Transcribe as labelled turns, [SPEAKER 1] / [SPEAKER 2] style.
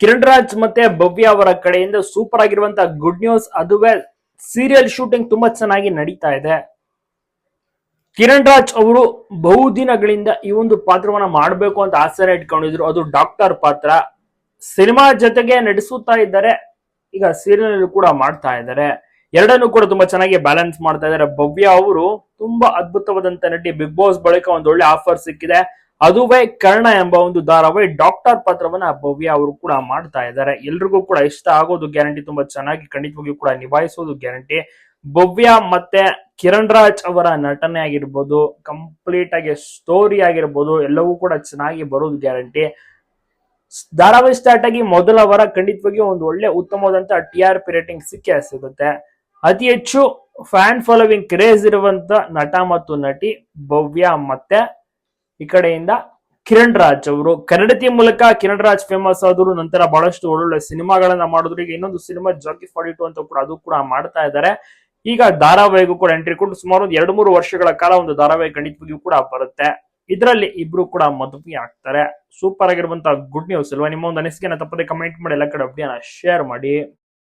[SPEAKER 1] ಕಿರಣ್ ರಾಜ್ ಮತ್ತೆ ಭವ್ಯ ಅವರ ಕಡೆಯಿಂದ ಸೂಪರ್ ಆಗಿರುವಂತಹ ಗುಡ್ ನ್ಯೂಸ್ ಅದುವೇ ಸೀರಿಯಲ್ ಶೂಟಿಂಗ್ ತುಂಬಾ ಚೆನ್ನಾಗಿ ನಡೀತಾ ಇದೆ. ಕಿರಣ್ ರಾಜ್ ಅವರು ಬಹುದಿನಗಳಿಂದ ಈ ಒಂದು ಪಾತ್ರವನ್ನ ಮಾಡಬೇಕು ಅಂತ ಆಸರೆ ಇಟ್ಕೊಂಡಿದ್ರು. ಅದು ಡಾಕ್ಟರ್ ಪಾತ್ರ. ಸಿನಿಮಾ ಜೊತೆಗೆ ನಡೆಸುತ್ತಾ ಇದ್ದಾರೆ. ಈಗ ಸೀರಿಯಲ್ ಕೂಡ ಮಾಡ್ತಾ ಇದ್ದಾರೆ. ಎರಡನ್ನು ಕೂಡ ತುಂಬಾ ಚೆನ್ನಾಗಿ ಬ್ಯಾಲೆನ್ಸ್ ಮಾಡ್ತಾ ಇದ್ದಾರೆ. ಭವ್ಯ ಅವರು ತುಂಬಾ ಅದ್ಭುತವಾದಂತ ನಟಿ ಬಿಗ್ ಬಾಸ್ ಬಳಿಕ ಒಂದು ಒಳ್ಳೆ ಆಫರ್ ಸಿಕ್ಕಿದೆ. ಅದುವೇ ಕರ್ಣ ಎಂಬ ಒಂದು ಧಾರಾವಾಹಿ ಡಾಕ್ಟರ್ ಪಾತ್ರವನ್ನ ಭವ್ಯ ಅವರು ಕೂಡ ಮಾಡ್ತಾ ಇದ್ದಾರೆ. ಎಲ್ರಿಗೂ ಕೂಡ ಇಷ್ಟ ಆಗೋದು ಗ್ಯಾರಂಟಿ ತುಂಬಾ ಚೆನ್ನಾಗಿ ಖಂಡಿತವಾಗಿಯೂ ಕೂಡ ನಿಭಾಯಿಸೋದು ಗ್ಯಾರಂಟಿ. ಭವ್ಯ ಮತ್ತೆ ಕಿರಣ್ ರಾಜ್ ಅವರ ನಟನೆ ಆಗಿರ್ಬೋದು, ಕಂಪ್ಲೀಟ್ ಆಗಿ ಸ್ಟೋರಿ ಆಗಿರ್ಬೋದು, ಎಲ್ಲವೂ ಕೂಡ ಚೆನ್ನಾಗಿ ಬರೋದು ಗ್ಯಾರಂಟಿ. ಧಾರಾವಾಹಿ ಸ್ಟಾರ್ಟ್ ಆಗಿ ಮೊದಲ ವಾರ ಖಂಡಿತವಾಗಿಯೂ ಒಂದು ಒಳ್ಳೆ ಉತ್ತಮವಾದಂತಹ ಟಿ ಆರ್ ಪಿ ರೇಟಿಂಗ್ ಸಿಕ್ಕೇ ಸಿಗುತ್ತೆ. ಅತಿ ಹೆಚ್ಚು ಫ್ಯಾನ್ ಫಾಲೋವಿಂಗ್ ಕ್ರೇಜ್ ಇರುವಂತ ನಟ ಮತ್ತು ನಟಿ ಭವ್ಯ ಮತ್ತೆ ಈ ಕಡೆಯಿಂದ ಕಿರಣ್ ರಾಜ್ ಅವರು. ಕನ್ನಡತಿಯ ಮೂಲಕ ಕಿರಣ್ ರಾಜ್ ಫೇಮಸ್ ಆದ್ರು ನಂತರ ಬಹಳಷ್ಟು ಒಳ್ಳೊಳ್ಳೆ ಸಿನಿಮಾಗಳನ್ನ ಮಾಡಿದ್ರು. ಈಗ ಇನ್ನೊಂದು ಸಿನಿಮಾ ಜಾಕಿ ಫಾರ್ಟಿ ಟು ಅಂತ ಕೂಡ ಅದು ಕೂಡ ಮಾಡ್ತಾ ಇದ್ದಾರೆ ಈಗ ಧಾರಾವಾಹಿಗೂ ಕೂಡ ಎಂಟ್ರಿ ಕೊಟ್ಟು ಸುಮಾರು ಒಂದು ಎರಡು ಮೂರು ವರ್ಷಗಳ ಕಾಲ ಒಂದು ಧಾರಾವಾಹಿ ಖಂಡಿತವಾಗಿಯೂ ಕೂಡ ಬರುತ್ತೆ. ಇದರಲ್ಲಿ ಇಬ್ರು ಕೂಡ ಮದುವೆ ಆಗ್ತಾರೆ. ಸೂಪರ್ ಆಗಿರುವಂತಹ ಗುಡ್ ನ್ಯೂಸ್ ಅಲ್ವಾ? ನಿಮ್ಮ ಒಂದು ಅನಿಸಿಕೆನ ತಪ್ಪದೆ ಕಮೆಂಟ್ ಮಾಡಿ, ಎಲ್ಲ ಕಡೆ ಅಪ್ಡಿಯನ್ನ ಶೇರ್ ಮಾಡಿ.